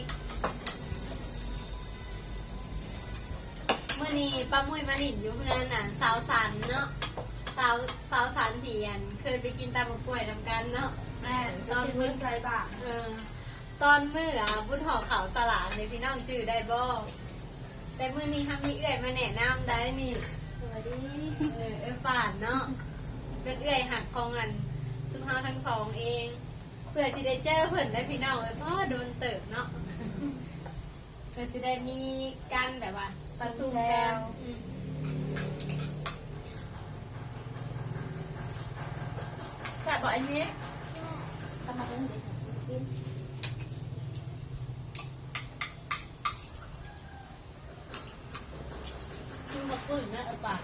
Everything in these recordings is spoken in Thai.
นี้แม่นบ่นิกมื้อนี้ป้ามุ้ยมาหลินอยู่เพื่อนน่ะสาวสันเนาะสาวสาวสันเถียน เคยไปกินตำมะกล้วยนำกันเนาะแม่ตอนมือใส่บาทเออ ตอนมืออะบุญห่อขาวสลากเลยพี่น้องจื้อได้บ่แต่มือนี้ทำมีเอื่อยมาแนะนำได้นี่สวัสดีเออเออป่านเนาะเป็นเอื่อยหักของอันสุภาทั้งสองเองเพื่อจะได้เจอเพิ่นได้พี่น้องเลยเพราะว่าโดนเติบเนาะเพื่อจะได้มีกันแบบว่าประสุมกันอืมแซ่บบอกอันนี้ทำมาเป็นเด็กกินคือมาปื้นนะเออป่าน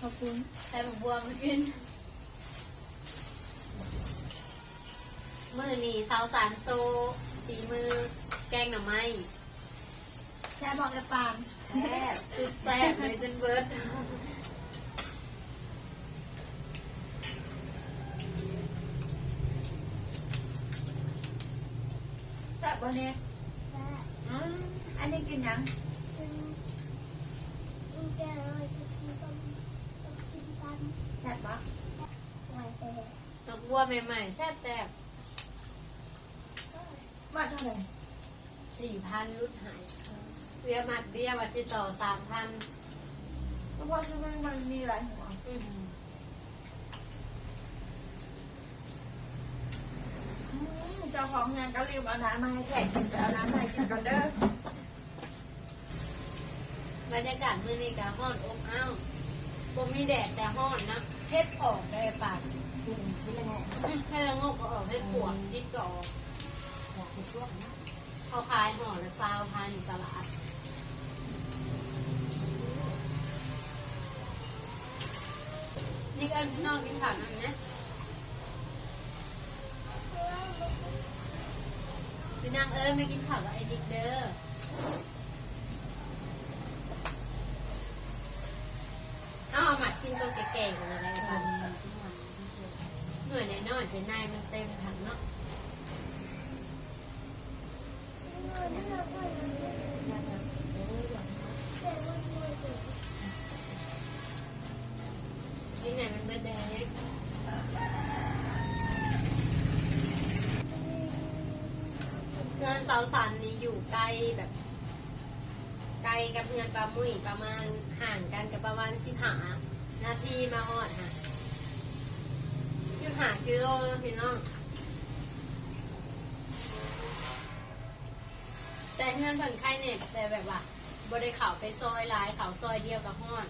ขอบคุณใส่หมกบัวมากิน นี่สาวสารโซ สีมือ แกงหน่อไม้แซ่บบอกกระปานแซ่บสุดแซ่บเลยจนเบิร์ดแซ่บบอกเนี่ยอืมอันนี้กินยังแซ่บปะหมกบัวใหม่ๆแซ่บแซ่บ ว่าเท่าไหร่สี่พันรุดหายเรียมัดเดียววัดติดต่อสามพันเพราะว่าช่วงนี้มันมีหลายหัวอืมเจ้าของงานก็รีบเอาน้ำมาให้แขกกินเอาน้ำมาให้กินก่อนเด้อบรรยากาศมือนี้กะห้อนอบอ้าวบ่มีแดดแต่ห้อนนะเฮ็ดออกได้ปากกินที่ละแง่อื้อให้ละงกก็ออกให้ปวดดิดก็ออก อยากกินพวกนะเขาขายห่อละซาวพันอยู่ตลาดนี่ก็พี่น้องกินผักนั่นนะพี่นางเอ้ยไม่กินผักกับไอ้ดิกเด้อเอาหมัดกินตัวแก่ๆกันอะไรกันหน่วยน้อยๆจะนายมันเต็มถังเนาะ ที่ไหนมันเบิดแดงเงินเสาสันนี่อยู่ใกล้แบบ ไกลกับเงินปลามุยประมาณห่างกันกับประมาณสิบหานาทีมาฮอดค่ะสิบหากิโลพี่น้อง แต่เงินผ่อนไข่เน็ตแต่แบบว่าบริเขาไปซอยหลายเขาซอยเดียวกับฮอด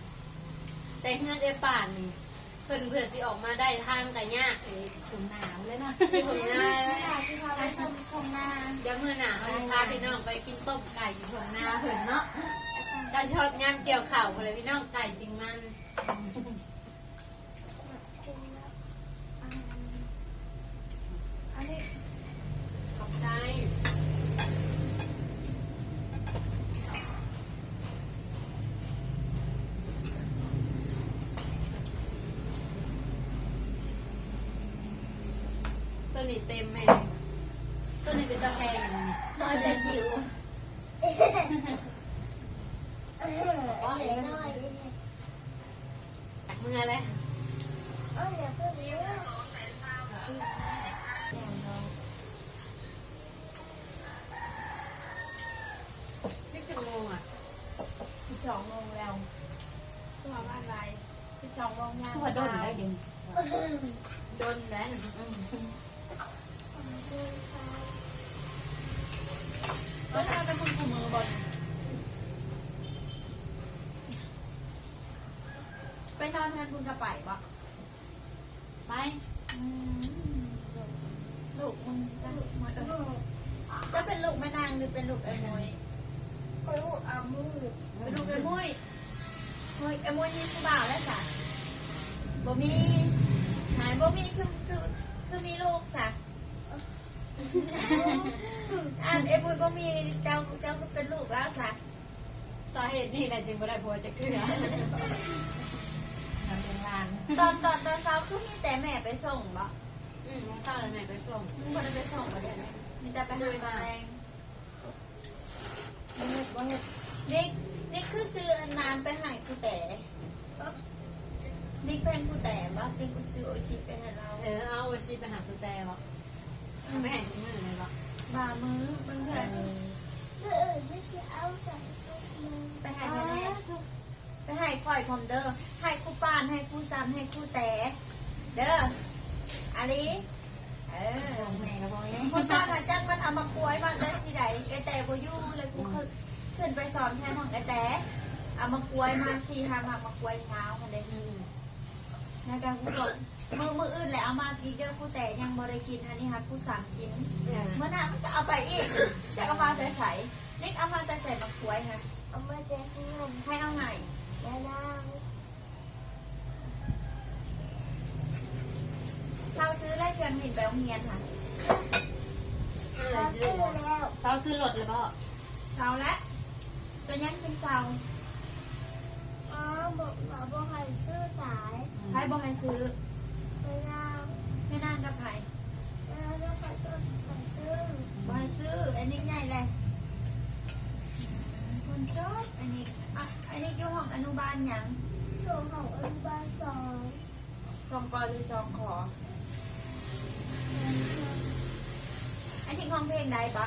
แต่เงินเอป่านนี่เพิ่นเพื่อสิออกมาได้ทางกันยากเลยถุงหนาวเลยนะที่ผมหน้าเลยที่เขาไปชมชมนาจะเมื่อหนาเขาจะพาพี่น้องไปกินต้มไก่อยู่ผมนาเพิ่นเนาะถ้าชอบย่ำเกี่ยวข่าวเลยพี่น้องไก่จริงมันอัน นี้เต็มแม่ตัวนี้เป็นตะแพงน้อยแต่จิ๋วมืออะไรนี่คืองงอะสิบสองโมงแล้วตัวบ้านไรสิบสองโมงงานหัวโดนได้เดึงโดนแล้ว ก็ทำเป็นคนขมือบอลไปนอนแทนคุณกระไปปะไปลูกมึงจะลูกมวยเออจะเป็นลูกแม่นางหรือเป็นลูกไอ้มวยไปลูกอามือเป็นลูกไอ้มวยมวยไอ้มวยนี่คือบ่าวแล้วสะบ่มีหายบ่มีคือคือคือมีลูกสะ อันเอ้บุญก็มีเจ้าเจ้าก็เป็นลูกแล้วสะสาเหตุนี่แหละจึงบ่ได้ผัวจะเกลือทำเป็นงานตอนตอนตอนเช้าคือมีแต่แม่ไปส่งบ่อืมข้าวแล้วแม่ไปส่งมึงบ่ได้ไปส่งบ่ได้เลยมีแต่ไปหาตอนแรงบ่เฮ็ดบ่เฮ็ดนี่นี่คือซื้ออันน้ำไปให้กูแต่นี่เป็นกูแต่บ่นี่กูซื้อโออิชิไปให้เราเออเอาโอชิไปหาคุณแต่ วะไม่เห็นมือเลยวะบามือมึงเถอะเออไม่จะเอาใส่ตุ๊กมือไปให้แม่ไปให้ข่อยพร้อมเด้อให้กูปานให้กูซ้ำให้กูแต่เด้ออาลีเออแม่ก็บอกเลยคนตอนหันจักมันเอามากล้วยมันได้สิใดไอแต่บ่อยู่เลยกูขึ้นขึ้นไปสอนแทนของไอแต่เอามากล้วยมาสี่ทางมามากล้วยเช้ามันเลยอืมในการกูบอก มือมืออื่นแหละเอามากินเด้อกูแต่ยังบ่ได้กินอันนี้ค่ะกูสั่งกินเออเมื่อหน้ามันก็เอาไปอีกจะเอามาแต่ใส่นิกเอามาแต่ใส่มากล้วยค่ะเอามาแจกขนมให้เอาไงยานางเช้าซื้อไล่เชียงหินไปโรงเรียนค่ะเออเราซื้ซื้ออแล้วเช้าซื้อรถเลยป่ะเช้าแล้วเป็นยังเป็นเช้าอ๋อบอกบอกบอกให้ซื้อสายใครบอกให้ซื้อ ไม่นางไม่น่ากับใครแล้วก็ใส่ต้นใส่ซื้อบอกให้ซื้อ อันนี้ง่ายเลยคนชอบอันนี้อะอันนี้อยู่ห้องอนุบาลหยังหลวงของอนุบาลสองสองกอหรือสองขอ อันนี้ห้องเพลงใดปะ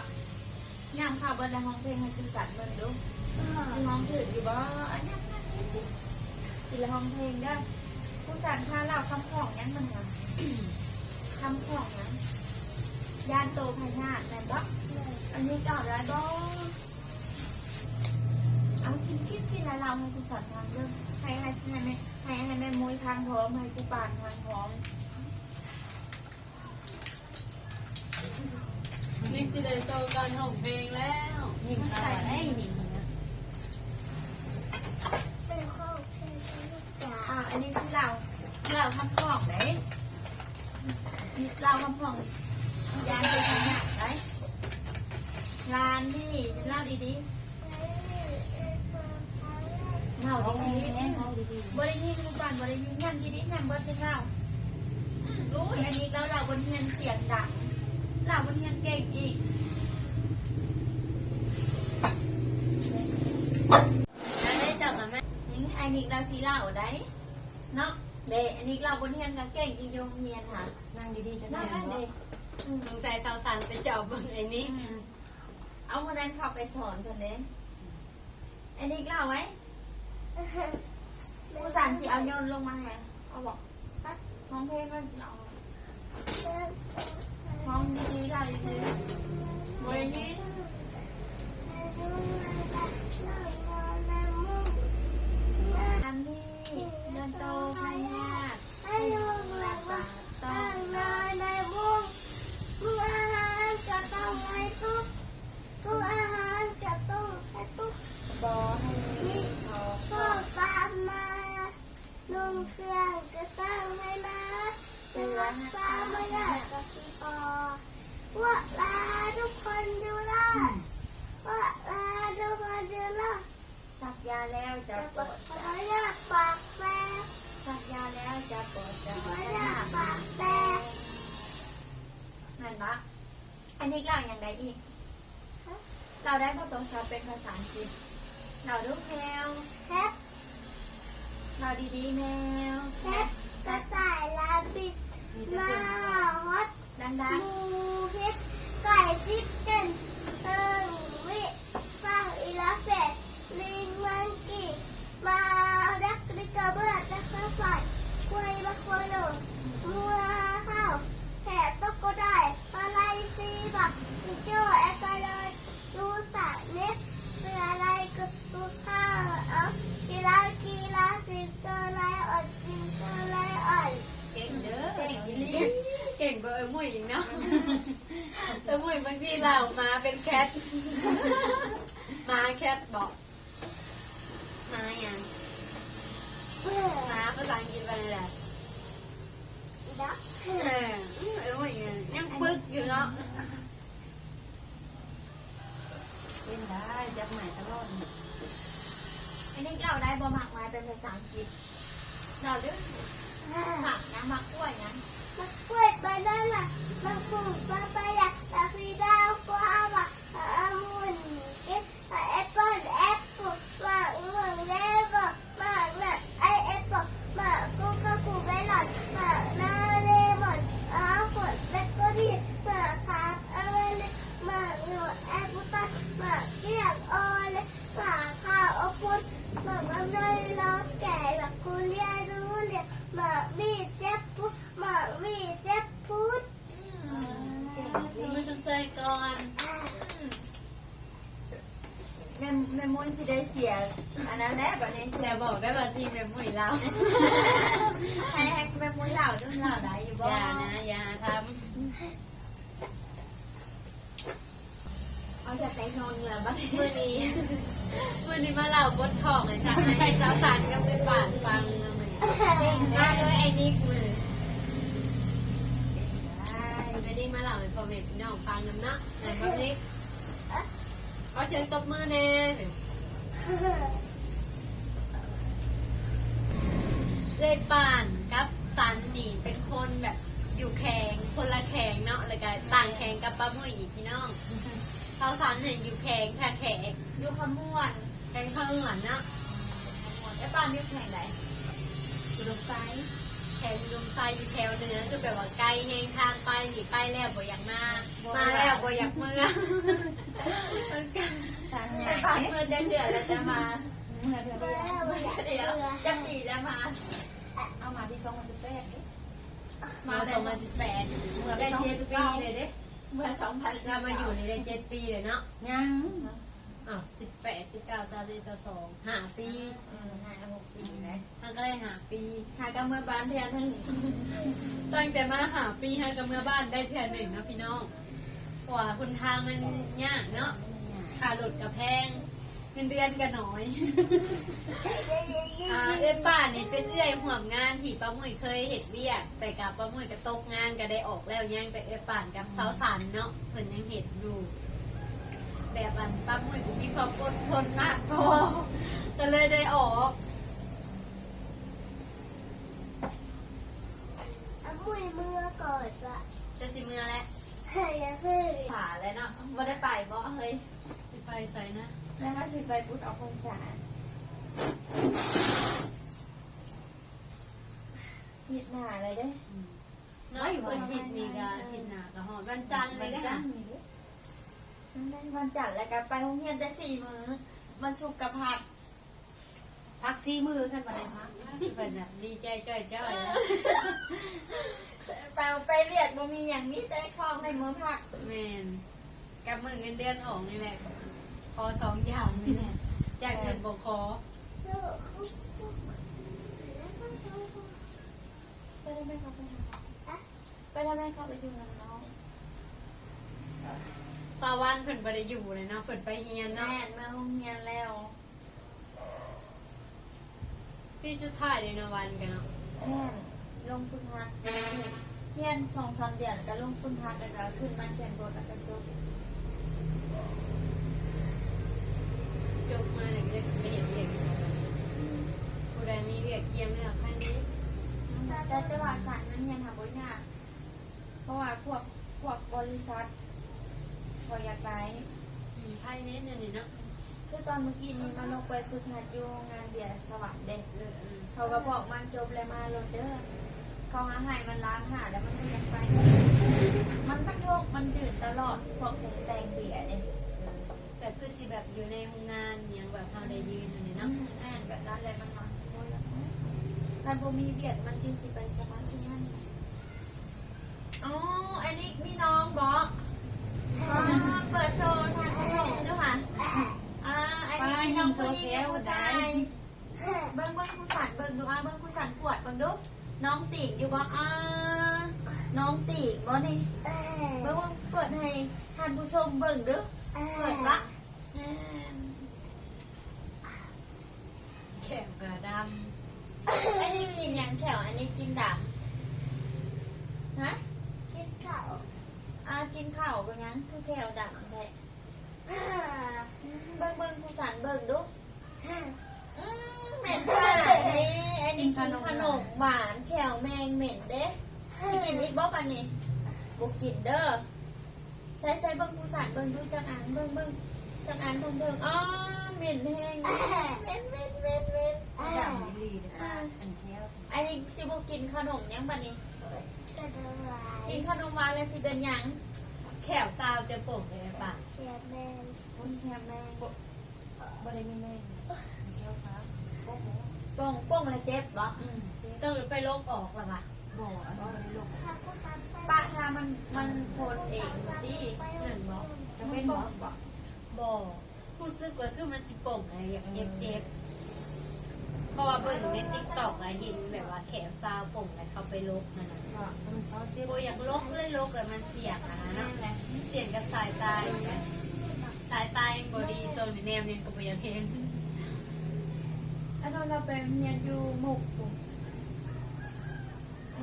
ย่างข่าวเบนในห้องเพลงให้คุณสัตว์เบิ่งดูสิห้องถืออยู่บ่อันนี้นั่นนี่สิสิละห้องเพลงได้อ คุณสัตว์พาเราคำของยังมันเหรอคำของยังยานโตพญาแม่นบ่อันนี้ก็เอาได้บ่เอาคิดคิดสิละเราให้คุณสัตว์ทางเด้อให้ให้ให้แม่ให้ให้แม่มุ้ยทางพร้อมให้กูปานทางพร้อมนี่จะได้โซกันห้องเพลงแล้วนิ่งใส่ได้นิ่งนะ เป็นข้าวเทศลูกจ๋า อ่าอันนี้คือเรา เราทำของไหนนี่เราทำของยานเป็นขยะไหนร้านที่เล่าดีๆเล่าเอาดีดีๆเอาดีๆบริยีทุกวันบริยีย่ำดีๆย่ำเบิร์ดที่เล่ารู้ยอันนี้แล้วเราบนเงินเสียงดังเราบนเงินเก่งอีกแล้วได้จับมาแม่นี่อันนี้เราสีเหล่าได้ เนาะเดอันนี้เราบนเงินกันเก่งจริงๆเงียนค่ะๆนั่งดีๆจะน่าได้ได้บ่เดสงสัยสาวสันไปจับเบิ่งไอ้นี่เอาคนนั้นเข้าไปสอนคนนี้อันนี้เล่าไว้ผู้สานสิเอาโยนลงมาแฮะเอาบอกห้องเพลงก็สิเอาห้องดีๆเราดีๆบริยีอัน อันนี้เล่าอย่างไรอีก เราได้พอตัวซับเป็นภาษาอังกฤษ เราดูแมวแคทเราดีๆแมวแคทกระต่ายลาบิดมาฮอตดังหมูพิษไก่พิษกันเอิงวิฟังอีลาเฟตลิงมังกี้มาดักดิกระเบือดักกระไฟควยบักควโลมัวข้าว เป็นได้จับใหม่ตลอดอันนี้เราได้บ่หมักไม้เป็นภาษาอังกฤษเราเด้อหมักนะหมักกล้วยนะมะกล้วยบานาน่ะมะกรูดปาปายาตะพีดาวกวาวะองุ่นเก็บแอปเปิ้ลแอปเปิ้ลมะม่วงเลเวอร์มะน่ะไอแอปเปิ้ลมะกูก็กูเมลอนมะนาเลมอนอาผลเบเกอรี่มะคาเอเวลมะหนูแอปเปิ้ลมะเกียงออเลมะข้าวอบปุนมะกำไยล้อแก่มะกูเลียรู้เลียมะมีเจ็บพุมะมีเจ็บพุด มือจุ่มเซยก่อน แม่แม่มุ้ยสิได้เสีย อันนั้นแหละแบบนี้เสีแต่ยบอกได้ว่าทีมแบบหมวยเราให้ให้แม่มุ้ยเหล่าด้วยเหล่าได้อยู่บ่อย่านะอย่าทเอาจากใจนอนเหงื่อบ้างำมือนี้มือนี้มาเล่าบททองเลยจ้ะให้สาวสารกับเพื่อนบ้านฟังนะมันมาเลยไอ้นิกมือไอ้นิกมาเล่าให้พ่อแม่พี่น้องฟังนำเนาะไหนพ่อนิกขอเชิญตบมือแน่ เลยป่านกับสันนี่เป็นคนแบบอยู่แข่งคนละแข่งเนาะแล้วก็ต่างแข่งกับป้ามุ้ยอีกพี่น้องเขาสันเนี่ยอยู่แข่งแค่แข่งอยู่ขมวนแข่งข้างหลังเนาะไอ้ป้านอยู่แข่งไหนอยู่ตรงซ้ายแข่งลมทรายอยู่แถวเหนือคือแบบว่าไกลแหงทางไปหนีไปแล้วบ่อยากมา มาแล้วบ่อยากเมื่อมันก็ ทาง ไอ้ ยา ป้านเมื่อเดือนเดือนแล้วจะมาเมื่อเดือนเบื่อเบื่อเดี๋ยวจะปีแล้วมา เอามาที่สองพันสิบแปดมาสองพันสิบแปดเมื่อได้สองเจ็พัดนสิบปีเก้าเลยเด้เมื่อสองพันเรามาอยู่ในได้เจ็ดปีเลยเนาะยังอ้าวสิบแปดสิบเก้าสามสิบสองห้าปีอืมห้าหกปีนะท่านก็ได้ห้าปีหากันเมื่อบ้านแทนทั้งตั้งแต่มาหาปีให้กับเมื่อบ้านได้เทือหนึ่งนะพี่น้องกว่าคนทางมันยากเนาะ ค่าหลดกับแพงเงินเดือนก็น้อย อ่าเอื้อนบ้านนี่เป็นเอื้อยห่วมงานที่ป้ามุ้ยเคยเห็ดเวียก แต่กับป้ามุ้ยก็ตกงานก็ได้ออกแล้วยังแต่เอื้อนบ้านกับสาวสันเนาะเพิ่นยังเห็ดอยู่ แบบอันป้ามุ้ยผมมีความอดทนมากพอก็เลยได้ออกเอามุยมือก่อนละจะสิเมื่อแล้ว เฮ้ยอย่าเพิ่งผ่าเลยเนาะไม่ได้ไปบ่เฮ้ยสิ ไปใส่นะแล้วก็สิไปพุทธออกพรรษาทิศหน้าอะไรเด้เนาะเพิ่นทิดมีกาทิดหนากะหอดวันจันทร์เลยนะคะฉันได้วันจันทร์แล้วก็ไปโรงเรียนแต่สี่มื้อมันสุกร์กับผักพักซี่มือกันมาเลยพักเพิ่นน่ะดีใจจ้อยๆนะไปไปเรียกบ่มีอย่างนี้แต่คลองในมือผักแมนกับมือเงินเดือนออกนี่แหละข อสองอย่างนี่แหละอยากเงินบ่ขอไปได้ไหมครับไปทำอะไปได้ไหมครับไปอยู่กับน้องสาวันเพิ่นบ่ได้อยู่เลยเนาะเพิ่นไปเฮียนแม่เนาะมาโรงเรียนแล้ว พี่สุดท้ายเลยเนาะวันกันเนาะแม่ลงทุนหักเรียนสองสามเดือนก็ลงทุนหักแล้วก็ขึ้นมาเขียนบทแล้วก็จบ จบมาเนี่ยก็ได้สิไปเห็นเวียกอีกสองวันผู้ใดมีเวียกเยี่ยมเนี่ยแค่นี้แต่แต่ว่าสารมันยังหาบ่ยากเพราะว่าพวกพวกบริษัทพออยากได้อืมไพ่นี้เนี่ยนี่เนาะคือตอนเมื่อกี้นี้มาลงไปฝึกหัดอยู่งงานเบียร์สวรรค์เด็กเขาก็บอกมันจบแล้วมาโรเดอร์เขาหาให้มันล้างหาแล้วมันก็ยังไป มันพันโทกมันดื่นตลอดพวกผงแดงเบียร์เนี่ย แบบคือสิแบบอยู่ในโรงงานอหยังแบบเฮาได้ยืนอันนี้เนาะเนาะอ่านแบบนั้นเลยมันมาการพอมีเบียดมันจริงสิไปสมาร์ทที่นั่นอ๋ออันนี้มีน้องบอกอ๋อเปิดโซนทางผู้ชมด้วยค่ะอ่าอันนี้มีน้องผู้หญิงกับผู้ชายเบิ้งเบิ้งผู้สันเบิ้งดูอะเบิ้งผู้สันปวดเบิ้งดูน้องตีกอยู่บ่อ่าน้องตีกบ่นี่เบิ้งว่าเปิดให้ท่านผู้ชมเบิ้งดู เปิดละอ่าแขกกระดอันนี้กินยังแขวอันนี้กินดำฮะกินข้าวอ่ากินข้าวเป็นยังคือแขวดำแท้เบิ่งเบิ่งผู้สานเบิ่งดูอืมเหม็นค่ะนี่อันนี้กินขนมหวานแขวแมงเหม็นเด้สิกินอีกบ่ปันนี้บ่กินเด้อ ใช้ใช้เบิ่งผู้สานเบิ่งดูจังอันเบิ่งเบิ่งจังอันเบิ่งเบิ่งอ๋อเหม็นแห้งเหม็นเหม็นเหม็นเหม็นดำลีเลยค่ะอันเที่ยวอันนี้สิบ่กินขนมยังปันนี้กระดาษกินขนมหวานแล้วสิเป็นหยังแขวซาวจะโป่งเลยปะเขียนแมนคนแคมแมงบ่ได้มีแม่เที่ยวซะโอ้โหป้องป้องแล้วเจ็บบ่อืมต้องไปลบออกละปะ บ่บ่ได้ลูกถ้าก็ทำไปปะทามันมันโพนเองดิเงินบอกจะเป็นบ่บ่บอกรู้สึกว่าคือมันสิโป่งอะไรอย่างเจ็บเจ็บๆเพราะว่าเบิ่งในติ๊กต็อกอะเห็นแบบว่าแขวซาวโป่งแล้วเขาไปลบนั่นน่ะบ่มันซอสเจ็บโบอยากลบเลยลบเลยมันเสี่ยงอะนะนั่นแหละเสี่ยงกับสายตาอย่างเงี้ยสายตายังบอดีโซนแนมยังกับบ่อยากเห็นอันนั้นเราไปเฮียนอยู่มุกปุ๊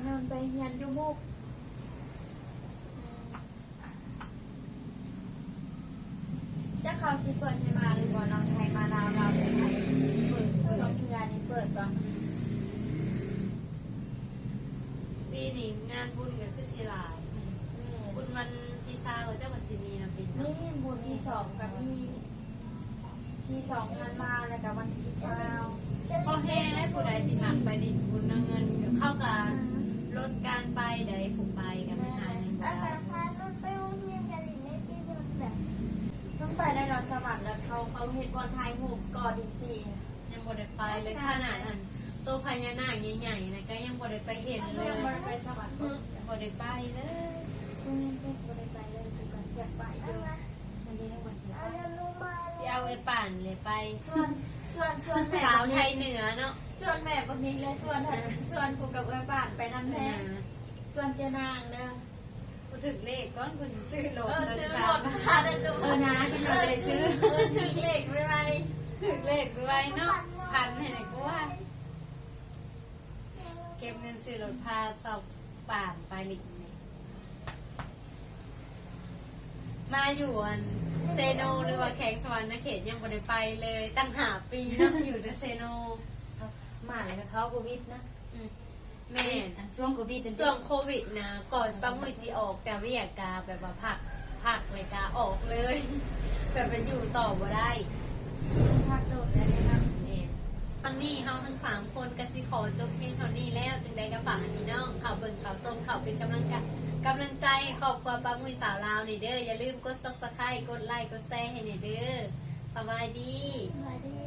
บอันนั้นไปเฮียนอยู่มุกจะเขาสิเปิดให้มาหรือบ่น้องไทยมาดาวเราเลยไทยเปิดสองเทือนี่เปิดบ่ปีนี้งานบุญก็คือสิหลาย บุญวันที่ซาก็เจ้าบัสิมีนะปีนี้นี่บุญที่สองกับที่ที่สองพันมาแล้วกับวันที่สามพ่อแห้และผู้ใดที่หักไปดิบุญเอาเงินเข้ากับ ลดการไปใดผมไปกันไม่หายหนึ่งอาบาหารทพาลูกไปโรงเรียนกันหรือไม่ที่โดนแบบต้องไปได้รอนสวรรค์แล้วเขาเขาเห็นบอลไทยหูกก่อนจริงยังบ่ได้ไปเลยขนาดนั้นตัวพญานาคใหญ่ๆนะก็ยังบ่ได้ไปเห็นๆเลเรื่ยองบอลไปสวรรค์อืมบ่ได้ไปเลยเรื่องเด็กบอลไปเลยทุกคนอยากไปเอาด้วยมา อันนี้ทั้งหมดเที่ยวเอาเงินลงมาสิเอาไอ้ป่านเลยไปส่วนส่วนส่วนแม่สาวไทยเหนือเนาะส่วนแม่วันนี้เลยส่วนส่วนกูกับเอ้บ้านไปน้ำแท้ส่วนเจนางเด้อกูถึงเลขก้อนกูสิซื้อโหลเอดอจะซื้อตรถมาได้ตัวเออนะที่เราไปซื้อเออถึงเลขไว้ไว้ถึงเลขกูไว้เนาะพันให้ไหนกูว่าเก็บเงินซื้อรถพาสอบป่านไปหลิงเนี่ย มาอยู่อันเซโนหรือว่าแข่งสวรรค์นะเขตยังบ่ได้ไปเลยตั้งหาปีเนาะอยู่แต่เซโนมาเลยกับเขาโควิดนะอืมแม่นอันช่วงโควิดส่วนโควิดนะก่อนปังมือจีออกแต่วิยากาแบบว่าผักผักเลยกาออกเลย แบบไปอยู่ต่อบ่ได้พักโดดเลยนะครับนี่ตอนนี้เฮาทั้งสามคนกันสิขอจบเพียงเท่านี้แล้วจึงได้กระฝากให้พี่น้องข่าวเบิ่งข่าวส้มข่าวเป็นกำลังใจ กำลังใจขอบคุณปลาหมือสาวลาวนี่เด้ออย่าลืมกดซับสไครต์กดไลค์กดแชร์ให้นี่เด้อสบายดี สวัสดี